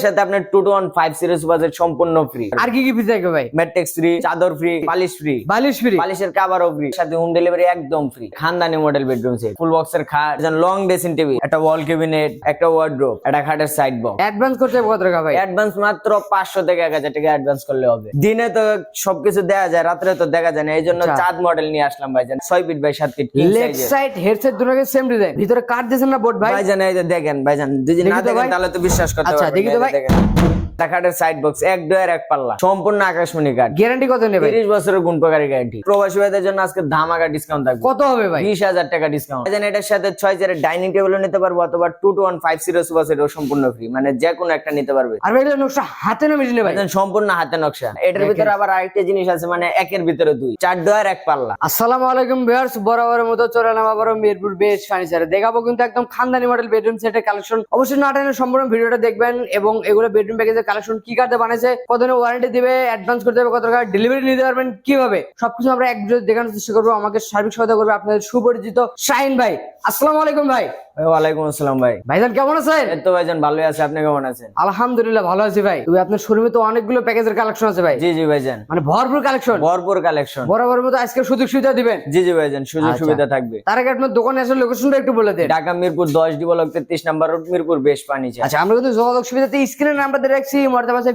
সাথে আপনার two two one five series budget সম্পূর্ণ ফ্রি আর কি কি ফ্রি থাকবে ভাই? ম্যাট্রিক্স ফ্রি চাদর ফ্রি পালিশ ফ্রি বালিশ ফ্রি কাভারও ফ্রি সাথে হোম ডেলিভারি একদম ফ্রি খানদানি মডেল বেডরুম সেট ফুল বক্সের খাট লং ড্রেসিং টেবিল একটা ওয়াল ক্যাবিনেট একটা ওয়ার্ড্রোব একটা খাটের সাইড বক্স অ্যাডভান্স করতে কত টাকা ভাই? অ্যাডভান্স মাত্র পাঁচশো থেকে এক হাজার টাকা অ্যাডভান্স করলে হবে। দিনে তো সবকিছু দেখা যায় রাত্রে তো দেখা যায় না এই জন্য আচ্ছা। চাঁদ মডেল নিয়ে আসলাম ভাইজান ছয় ফিট বাই সাত ফিট লেফট সাইড হেডসেট দুটোকে সেম ডিজাইন ভিতরে কাট দিয়েছেন না বোর্ড ভাই? ভাইজান এই যে দেখেন ভাইজান যদি না দেখেন তাহলে তো বিশ্বাস করতে আচ্ছা, দেখি তো ভাই। দেখেন। টাকাটের সাইড বক্স এক ডয়ার এক পাল্লা। সম্পূর্ণ আকাশমণি কাঠ গ্যারান্টি কত নেবে? তিরিশ বছরের গুণপকারী গ্যারান্টি প্রবাসী ভাইদের জন্য আজকে ধামাকা ডিসকাউন্ট থাকবে। কত হবে ভাই? বিশ হাজার টাকা ডিসকাউন্ট এটার সাথে ছয় চেয়ারের ডাইনিং টেবিলও নিতে পারব অথবা two two one five zero super সেটও সম্পূর্ণ ফ্রি মানে যে কোনো একটা নিতে পারবে। আর ভাই নকশা হাতে না মেশিনে ভাই। সম্পূর্ণ হাতে নকশা। এটার ভিতরে আবার আরেকটা জিনিস আছে মানে একের ভিতরে দুই। চার ডয়ার এক পাল্লা। আসসালামু আলাইকুম ভিউয়ার্স বরাবরের মতো চলে এলাম আবারও মিরপুর বেস্ট ফার্নিচারে দেখাবো কিন্তু একদম খানদানি মডেল বেডরুম সেটের কালেকশন অবশ্যই না টেনে সম্পূর্ণ ভিডিওটা দেখবেন এবং এগুলো বেডরুম প্যাকেজের কালেকশন কি কার্ডে বানিয়েছে কত ওয়ারেন্টি দিবে অ্যাডভান্স করতে হবে কত টাকা ডেলিভারি নিতে পারবেন কীভাবে? সবকিছু আমরা এক দেখানোর চেষ্টা করব আমাকে সার্বিক সহায়তা করবে আপনাদের সুপরিচিত শাইন ভাই। আসসালামু আলাইকুম ভাই, ওয়ালাইকুম আসসালাম ভাই। ভাইজান কেমন আছেন? এই তো ভাইজান ভালোই আছে। আপনি কেমন আছেন? আলহামদুলিল্লাহ ভালো আছি ভাই। তবে আপনার শোরুমে তো অনেকগুলো প্যাকেজের কালেকশন আছে ভাই। জি জি ভাইজান। মানে ভরপুর কালেকশন ভরপুর কালেকশন বরাবরের মতো আজকে সুযোগ সুবিধা দিবেন? জি জি ভাইজান সুযোগ আচ্ছা। সুবিধা থাকবে। তার আগে আপনার দোকানে আসার লোকেশনটা একটু বলে দেন। ঢাকা মিরপুর দশ ডি ব্লক তেত্রিশ নাম্বার রোড মিরপুর বেশ পানি আচ্ছা আমরা কিন্তু যোগাযোগ সুবিধাতে স্ক্রিনে নাম্বার দিয়ে রাখছি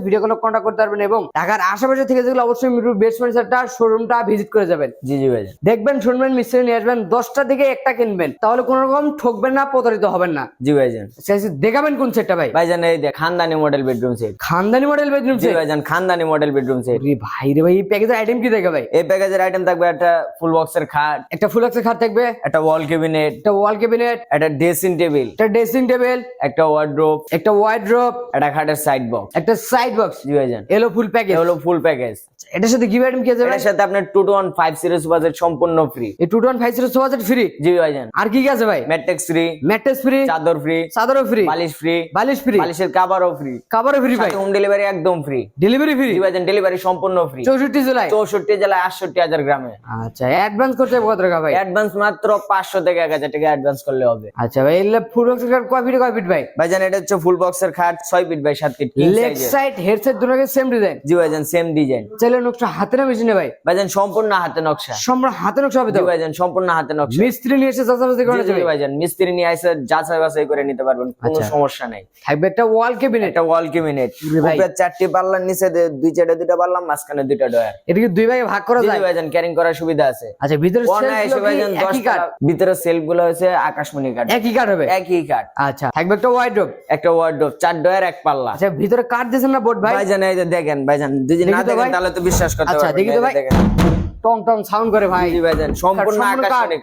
ভিডিও কল কন্ট্যাক্ট করতে পারবেন এবং ঢাকার আশেপাশে থেকে যেগুলো অবশ্যই মিরপুর বেস্ট ফার্নিচারটা শোরুমটা ভিজিট করে যাবেন। জি জি ভাইজান। দেখবেন শুনবেন মিস্ত্রি নিয়ে আসবেন দশটা থেকে একটা কিনবেন। তাহলে কোনো রকম ঠকবেন না প্রতারিত হবেন না। জি ভাইজান। আচ্ছা, দেখাবেন কোন সেটটা ভাই? ভাইজান এই দেখ খানদানি মডেল বেডরুম সেট খানদানি মডেল বেডরুম জি ভাইজান খানদানি মডেল বেডরুম সেট ভাই রে ভাই এই প্যাকেজের আইটেম কি দেখে ভাই? এই প্যাকেজের আইটেম থাকবে একটা ফুল বক্সের খাট একটা ফুল বক্সের খাট থাকবে? একটা ওয়াল ক্যাবিনেট একটা ওয়াল ক্যাবিনেট একটা ড্রেসিং টেবিল একটা ড্রেসিং টেবিল একটা ওয়ার্ড্রোব একটা ওয়াইড্রোপ একটা খাটের সাইড বক্স একটা সাইড বক্স জি ভাইজান। এলো ফুল প্যাকেজ এটা হলো ফুল প্যাকেজ এটার সাথে কি আইটেম কি আছে ভাই? এটার সাথে আপনার two two one five series budget সম্পূর্ণ ফ্রি এই টু টোয়েন্টি ফাইভ জিরো সোয়াজেট ফ্রি জি ভাইজান আর কি কি আছে ভাই? ম্যাট্রিক্স ফ্রি ম্যাট্রেস ফ্রি চাদর ফ্রি চাদরও ফ্রি বালিশ ফ্রি বালিশ ফ্রি বালিশের কাভারও ফ্রি কাবারও ফ্রি ভাই। হোম ডেলিভারি একদম ফ্রি ডেলিভারি ফ্রি জি ভাইজান ডেলিভারি সম্পূর্ণ ফ্রি চৌষট্টি জুলাই চৌষট্টি জেলায় আটষট্টি হাজার গ্রামে। আচ্ছা অ্যাডভান্স করতে কত টাকা ভাই? অ্যাডভান্স মাত্র পাঁচশো থেকে এক হাজার টাকা অ্যাডভান্স করলে হবে। আচ্ছা ভাই এলে ফুল বক্স কয় ফিট কয় ফিট ভাই? ভাইজান এটা হচ্ছে ফুল বক্সের খাট ছয় ফিট বাই সাত ফিট লেফট সাইড হেডসেট দুটোকে সেম ডিজাইন জি ভাইজান সেম ডিজাইন চাইলে নকশা হাতে না মেশিনে ভাই। ভাইজান সম্পূর্ণ হাতে নকশা। সম্পূর্ণ হাতে নকশা হবে তো? ভাইজান সম্পূর্ণ হাতে নকশা। মিস্ত্রি নিয়ে এসে চাচাবাজি করে জি, জি যাবে ভাইজান মিস্ত্রি নিয়ে এসে যাচাই বাছাই করে নিতে পারবেন কোনো আচ্ছা। সমস্যা নেই। থাকবে একটা ওয়াল ক্যাবিনেট একটা ওয়াল ক্যাবিনেট উপরে চারটি পাল্লার নিচে দুই চারটে দুইটা পাল্লা মাঝখানে দুইটা ডয়ার এটা কি দুই ভাগে ভাগ করা যায়? ভাইজান ক্যারিং করার সুবিধা আছে। আচ্ছা ভিতরে shelf গুলো ভাইজান দশ একই কাঠ? ভিতরে সেলফগুলো হচ্ছে আকাশমণি কাট একই কাঠ হবে? একই কাঠ। আচ্ছা থাকবে একটা ওয়াইড্রোপ একটা ওয়ার্ডরোব চার ডয়ার এক পাল্লা। আচ্ছা ভিতরে কাঠ দিয়েছেন না বোর্ড ভাই? ভাইজান এই যে দেখেন ভাইজান যদি না দেখেন তাহলে তো বিশ্বাস করতে আচ্ছা, দেখি তো ভাই। টং টং সাউন্ড করে ভাই। জি ভাইজান সম্পূর্ণ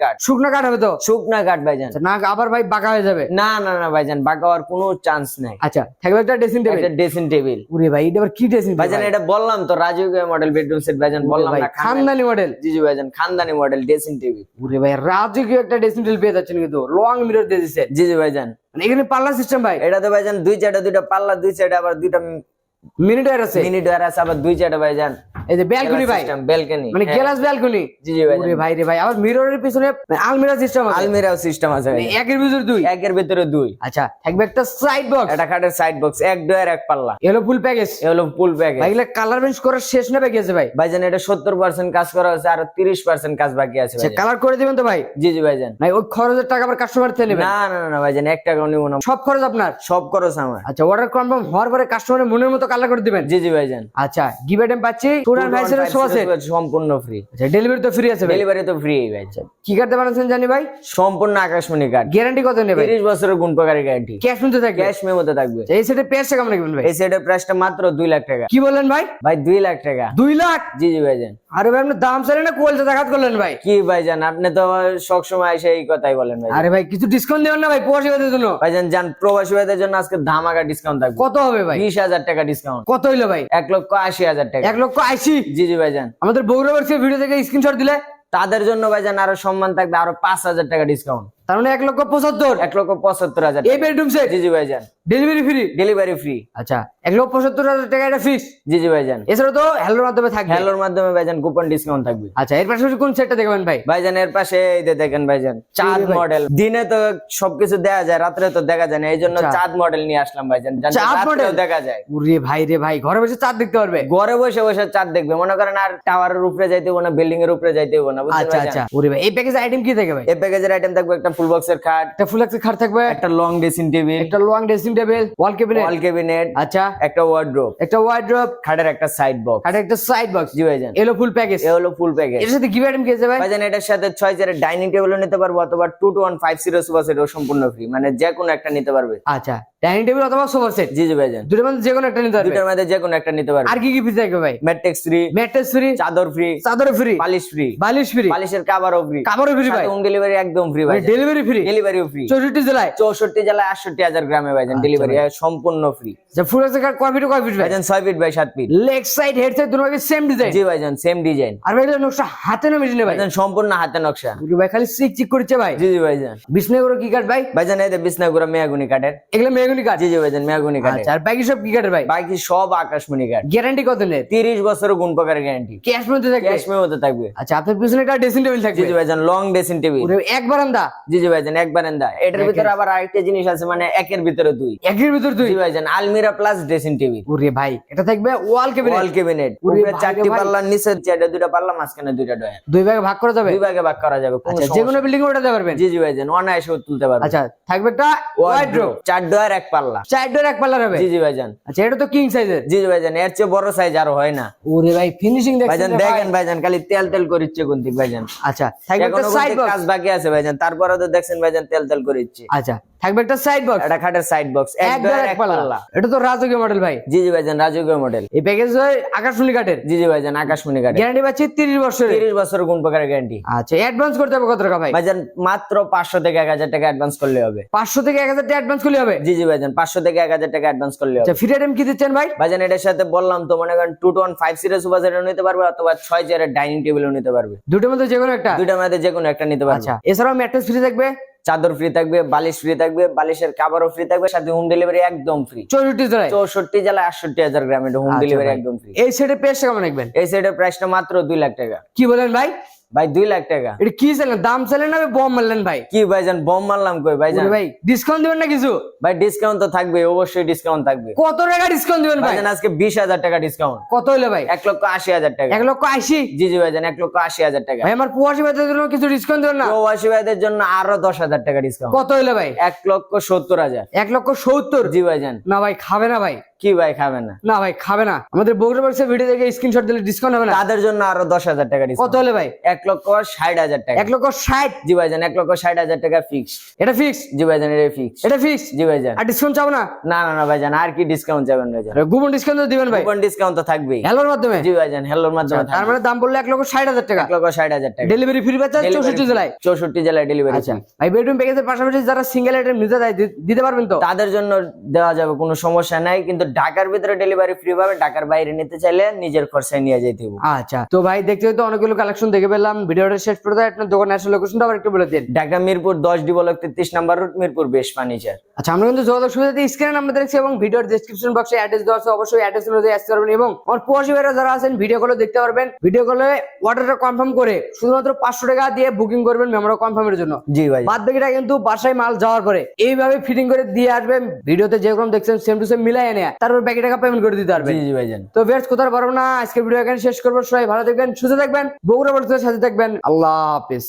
কাঠ শুকনো কাঠ হবে তো? শুকনা কাঠ ভাইজান। আচ্ছা, না আবার ভাই বাঁকা হয়ে যাবে। না না না ভাইজান বাঁকা হওয়ার কোনো চান্স নাই। আচ্ছা থাকবে একটা ড্রেসিং টেবিল একটা ড্রেসিং টেবিল ভাই এটা আবার কি ড্রেসিং ভাইজান এটা বললাম তো মডেল বেডরুম সেট ভাইজান বললাম না খানদানি। মডেল জি জি ভাইজান খানদানি মডেল ড্রেসিং টেবিল উরে ভাই রাজকীয় একটা ড্রেসিং টেবিল পেয়ে যাচ্ছেন কিন্তু লং মিরর দিয়ে দিচ্ছেন জি জি ভাইজান। মানে এখানে পাল্লা সিস্টেম ভাই। এটাতে ভাইজান দুই চারটা দুইটা পাল্লা দুই সাইডে আবার দুইটা মিনিট আছে। মিনিট ওয়ার আছে আবার দুই চারটা ভাইজান এই যে ব্যালকনি ভাই। ব্যালকনি মানে গ্লাস ব্যালকনি জি জি উরে ভাই রে ভাই আবার মিররের পিছনে আলমিরা সিস্টেম আছে। আলমিরাও সিস্টেম আছে মানে। একের ভিতর দুই? একের ভিতরে দুই। আচ্ছা থাকবে একটা সাইড বক্স একটা খাটের সাইড বক্স এক ডয়ার এক পাল্লা। এলো ফুল প্যাকেজ এ হলো ফুল প্যাকেজ ভাই এগুলা কালার বেঞ্চ করার শেষ না বাকি আছে ভাই। ভাইজান এটা সত্তর পার্সেন্ট কাজ করা হয়েছে আর তিরিশ পার্সেন্ট কাজ বাকি আছে আচ্ছা ভাইজান। কালার করে দিবেন তো ভাই? জি জি ভাইজান ভাই ওই খরচের টাকা আবার কাস্টমার থেকে নেবেন? না না না, না ভাইজান এক টাকাও নিব না। সব খরচ আপনার? সব খরচ আমার। আচ্ছা অর্ডার কনফার্ম হওয়ার পরে কাস্টমারের মনের মতো কালার করে দিবেন? জি জি ভাইজান আচ্ছা গিভ আইটেম পাচ্ছি। আছে? সম্পূর্ণ ফ্রি আচ্ছা ডেলিভারি তো ফ্রি আছে ডেলিভারি তো ফ্রি ভাইজান কি কাটতে বানাচ্ছেন জানি ভাই? সম্পূর্ণ আকাশমণি কার্ড গ্যারান্টি কত নেবে? তিরিশ বছরের গুণপকারী গ্যারান্টি ক্যাশ নিতে থাকবে? ক্যাশ মেমোতে থাকবে। আচ্ছা, এই সেটে পেয়ারটা কেমন রাখবেন ভাই? এই সেটের প্রাইসটা মাত্র লাখ টাকা। কি বললেন ভাই? ভাই লাখ টাকা। লাখ? জি জি ভাইজান আরে ভাই আপনি দাম চাইলেন না কোয়ালিটি দেখাত করলেন ভাই। কি ভাইজান আপনি তো সবসময় এসে এই কথাই বলেন ভাই। আরে ভাই কিছু ডিসকাউন্ট দেবেন না ভাই প্রবাসী ভাইদের জন্য। ভাইজান জান প্রবাসী ভাইদের জন্য আজকে ধামাকা ডিসকাউন্ট থাকবে। কত হবে ভাই? বিশ হাজার টাকা ডিসকাউন্ট কত হইল ভাই? এক লক্ষ আশি হাজার টাকা। এক লক্ষ আশি জি জি ভাইজান। আমাদের বগুড়াবার ভিডিও থেকে স্ক্রিনশট দিলে? তাদের জন্য ভাইজান আরও সম্মান থাকবে আরও পাঁচ হাজার টাকা ডিসকাউন্ট তার মানে এক লক্ষ পঁচাত্তর। এক লক্ষ পঁচাত্তর হাজার এই বেডরুম সে জি জি ভাইজান। ডেলিভারি ফ্রি ডেলিভারি ফ্রি আচ্ছা এক লক্ষ পঁচাত্তর হাজার টাকা এটা ফিক্স জি জি ভাইজান। এছাড়া তো হ্যালোর মাধ্যমে থাকবে। হ্যালোর মাধ্যমে ভাইজান কুপন ডিসকাউন্ট থাকবে। আচ্ছা এর পাশাপাশি কোন সেটটা দেখাবেন ভাই? ভাইজান এর পাশে এই যে দেখেন ভাইজান চাঁদ মডেল দিনে তো সবকিছু দেখা যায় রাত্রে তো দেখা যায় না এই জন্য আচ্ছা। চাঁদ মডেল নিয়ে আসলাম ভাইজান চাঁদ model? দেখা যায়। ওরে ভাই রে ভাই ঘরে বসে চাঁদ দেখতে পারবে? ঘরে বসে বসে চাঁদ দেখবে মনে করেন আর টাওয়ারের উপরে যাইতে হব না বিল্ডিং এর উপরে যাইতে হব না আচ্ছা আচ্ছা ওরে ভাই এই প্যাকেজ আইটেম কি থাকে ভাই? এই প্যাকেজের আইটেম থাকবে একটা ফুল বক্সের খাট একটা ফুল এক্সেল খাট থাকবে? একটা লং ড্রেসিং টেবিল একটা long dressing table wall cabinet wall cabinet আচ্ছা। একটা ওয়ার্ড্রোব একটা ওয়ার্ড্রোব খাটের একটা সাইড বক্স খাটের একটা সাইড বক্স জি ভাইজান। এলো ফুল প্যাকেজ এলো হলো ফুল প্যাকেজ এর সাথে গিফট আইটেম কি আছে ভাই? ভাইজান এটার সাথে ছয় চেয়ারের ডাইনিং টেবিলও নিতে পারব অথবা two two one five zero super সেটও সম্পূর্ণ ফ্রি মানে যে কোনো একটা নিতে পারবে। আচ্ছা। ডাইনিং টেবিল অথবা সোফা সেট? জি জি ভাইজান। দুটোর মধ্যে যে কোনো একটা নিতে পারবে। দুটার মধ্যে যে কোনো একটা নিতে পারবে। আর কি কি ফ্রি থাকবে ভাই? ম্যাট্রিক্স ফ্রি ম্যাট্রেস ফ্রি চাদর ফ্রি চাদর ফ্রি পালিশ ফ্রি বালিশ ফ্রি পালিশের কাভারও ফ্রি কাপড়ও ফ্রি ভাই। হোম ডেলিভারি একদম ফ্রি ভাই ডেলিভারি ফ্রি ডেলিভারিও ফ্রি চৌষট্টি জেলায়? চৌষট্টি জেলায় আটষট্টি হাজার গ্রামে ভাইজান আচ্ছা ডেলিভারি সম্পূর্ণ ফ্রি যে ফুল এক্সেল খাট কয় ফিট কয় ফিট ভাই? ভাইজান ছয় ফিট বাই সাত feet leg side head side দুটো সেম ডিজাইন জি ভাইজান সেম ডিজাইন আর ভাই নকশা হাতে না মেশিনে ভাই? ভাইজান সম্পূর্ণ হাতে নকশা। পুরো ভাই খালি চিক চিক করছে ভাই। জি জি ভাইজান। বিষ্ণু করে কি কাট ভাই? ভাইজান এই যে বিষ্ণাগুড়া মেয়াগুনি কাঠের। এগুলো মেগুনি জি জি ভাইজান মেয়াগুনি কাঠের। আচ্ছা আর বাকি সব কি কাঠের ভাই? বাকি সব আকাশমণি কাঠ। গ্যারান্টি কত নেই তিরিশ বছরের গুণ প্রকার গ্যারান্টি ক্যাশ মধ্যে থাকবে? ক্যাশ মেমোতে থাকবে। আচ্ছা আপনার পিছনে একটা ড্রেসিং টেবিল জি থাকবে? জি ভাইজান লং ড্রেসিং টেবিল এক বারান্দা? জি জি ভাইজান এক বারান্দা। এটার ভিতরে আবার আরেকটা জিনিস আছে মানে একের ভিতরে দুই। একের ভিতর দুই? জি ভাইজান আলমিরা প্লাস ড্রেসিং টেবিল ওরে ভাই এটা থাকবে ওয়াল কেবিনেট ওয়াল ক্যাবিনেট উপরে চারটি পাল্লা নিচে চারটা দুইটা পাল্লা মাঝখানে দুইটা ডয়ার দুই ভাগে ভাগ করা যাবে? দুই ভাগে ভাগ করা যাবে কোনো আচ্ছা যে কোনো বিল্ডিং ওটা দিতে পারবেন? জি জি ভাইজান অনায়াসে তুলতে পারবে আচ্ছা থাকবে একটা ওয়াইড্রোপ চার ডয়ার এক পাল্লা। চার ডোর এক পাল্লা হবে? জি জি ভাইজান। আচ্ছা এটা তো কিং সাইজের জি জি ভাইজান এর চেয়ে বড় সাইজ আর হয় না। ওরে ভাই ফিনিশিং দেখেন ভাইজান? দেখেন ভাইজান খালি তেল তেল করিচ্ছে কোন দিক ভাইজান। আচ্ছা সাইড কাজ বাকি আছে ভাইজান তারপরে তো দেখছেন ভাইজান তেল তেল করে করিচ্ছে। আচ্ছা থাকবে একটা সাইড বক্স এটা খাটের সাইড বক্স এক এক পাল্লা এটা তো রাজকীয় মডেল ভাই। জি জি ভাইজান রাজকীয় মডেল এই প্যাকেজ হয় আকাশমণি কাঠের। জি জি ভাইজান আকাশমণি কাঠের। গ্যারান্টি পাচ্ছি তিরিশ বছরের। তিরিশ বছরের গুণ প্রকারের গ্যারান্টি আচ্ছা অ্যাডভান্স করতে হবে কত টাকা ভাই? ভাইজান মাত্র পাঁচশো থেকে এক হাজার টাকা অ্যাডভান্স করলে হবে। পাঁচশো থেকে এক হাজার টাকা অ্যাডভান্স করলে হবে? জি জি ভাইজান পাঁচশো থেকে এক হাজার টাকা অ্যাডভান্স করলে হবে। আচ্ছা ফ্রি আইটেম কি দিচ্ছেন ভাই? ভাইজান এটার সাথে বললাম তো মনে করেন two twenty five series super সেটও নিতে পারবে অথবা ছয় চেয়ারের ডাইনিং টেবিলও নিতে পারবে। দুটোর মধ্যে যে কোনো একটা? দুইটার মধ্যে যে কোনো একটা নিতে পারবে। আচ্ছা এছাড়াও ম্যাট্রেস ফ্রি থাকবে? চাদর ফ্রি থাকবে বালিশ ফ্রি থাকবে বালিশের কাবারও ফ্রি থাকবে সাথে হোম ডেলিভারি একদম ফ্রি চৌষট্টি জেলায়? চৌষট্টি জেলায় আটষট্টি হাজার গ্রামে হোম ডেলিভারি একদম ফ্রি এই সেটের প্রাইসটা কেমন রাখবেন? এই সেটের প্রাইসটা মাত্র দুই লাখ টাকা। কি বলেন ভাই? ভাই দুই লাখ টাকা। এটা কি চাইলেন দাম চাইলেন না বম মারলেন ভাই? কি ভাইজান বম মারলাম কই ভাইজান? ভাই ডিসকাউন্ট দিবেন না কিছু? ভাই ডিসকাউন্ট তো থাকবে অবশ্যই ডিসকাউন্ট থাকবে। কত টাকা ডিসকাউন্ট দিবেন ভাই? আজকে বিশ হাজার টাকা ডিসকাউন্ট কত হলো ভাই? এক লক্ষ আশি হাজার টাকা। এক লক্ষ আশি? জি জি ভাইজান এক লক্ষ আশি হাজার টাকা। ভাই আমার প্রবাসী ভাইদের জন্য কিছু ডিসকাউন্ট দিবেন না? প্রবাসী ভাইদের জন্য আরও দশ হাজার টাকা ডিসকাউন্ট কত হলো ভাই? এক লক্ষ সত্তর হাজার। এক লক্ষ সত্তর? জি ভাইজান। না ভাই খাবে না ভাই। কি ভাই খাবেন না? না ভাই খাবে না। আমাদের বগুড়া বাক্সের ভিডিও দেখে স্ক্রিনশট দিলে ডিসকাউন্ট হবে না? তাদের জন্য আরও দশ হাজার টাকা কত হলে ভাই? এক লক্ষ ষাট হাজার টাকা। এক লক্ষ ষাট? জি ভাইজান এক লক্ষ ষাট হাজার টাকা ফিক্স এটা ফিক্স জি ভাইজান এটা ফিক্স এটা ফিক্স জি ভাইজান। আর ডিসকাউন্ট চাবো না? না না না ভাইজান আর কি ডিসকাউন্ট যাবেন ভাইজান? গুবন ডিসকাউন্ট দিবেন ভাই। কুপন ডিসকাউন্ট তো থাকবেই। হ্যালোর মাধ্যমে? জি ভাইজান হেলোর মাধ্যমে তার মানে দাম বললে এক লক্ষ ষাট হাজার টাকা। এক লক্ষ ষাট হাজার টাকা। ডেলিভারি ফ্রি পাচ্ছে চৌষট্টি জেলায়? চৌষট্টি জেলায় ডেলিভারি আচ্ছা ভাই বেডরুম প্যাকেজের পাশাপাশি যারা সিঙ্গেল আইটেম নিতে দি- দিতে পারবেন তো? তাদের জন্য দেওয়া যাবে কোনো সমস্যা নাই কিন্তু ঢাকার ভিতরে ডেলিভারি ফ্রি পাবে ঢাকার বাইরে নিতে চাইলে নিজের খরচায় নিয়ে যেতে হবে আচ্ছা তো ভাই দেখতে দেখতে অনেকগুলো কালেকশন দেখে পেলাম। ভিডিওটা শেষ দেয় আপনার দোকানে আসলে লোকেশনটা আবার একটু বলে দিন। ঢাকা মিরপুর দশ ডি ব্লক তেত্রিশ নাম্বার রুট মিরপুর বেশ ফার্নিচার আচ্ছা আমরা কিন্তু যোগাযোগ সুবিধা স্ক্রিনে নাম্বার দেখছি এবং ভিডিওর ডেসক্রিপশন বক্সে অ্যাড্রেস দেওয়া আছে। অবশ্যই অ্যাড্রেস অনুযায়ী আসতে পারবেন এবং আমার প্রবাসী ভাইরা যারা আছেন ভিডিও কলে দেখতে পারবেন। ভিডিও কলে অর্ডারটা কনফার্ম করে শুধুমাত্র পাঁচশো টাকা দিয়ে বুকিং করবেন মেমোরা কনফার্মের জন্য। জি ভাই। বাদ বাকিটা কিন্তু বাসায় মাল যাওয়ার পরে এইভাবে ফিটিং করে দিয়ে আসবেন। ভিডিওতে যেরকম দেখছেন সেম টু সেম মিলাই এনে তারপর বাকি টাকা পেমেন্ট করে দিতে পারবেন। জি ভাইজান। তো বেশ কোথাও পারব না। আজকে ভিডিও এখানে শেষ করব। সবাই ভালো থাকবেন সুস্থ থাকবেন বগুড়া বলতে সাথে থাকবেন। আল্লাহ হাফিজ।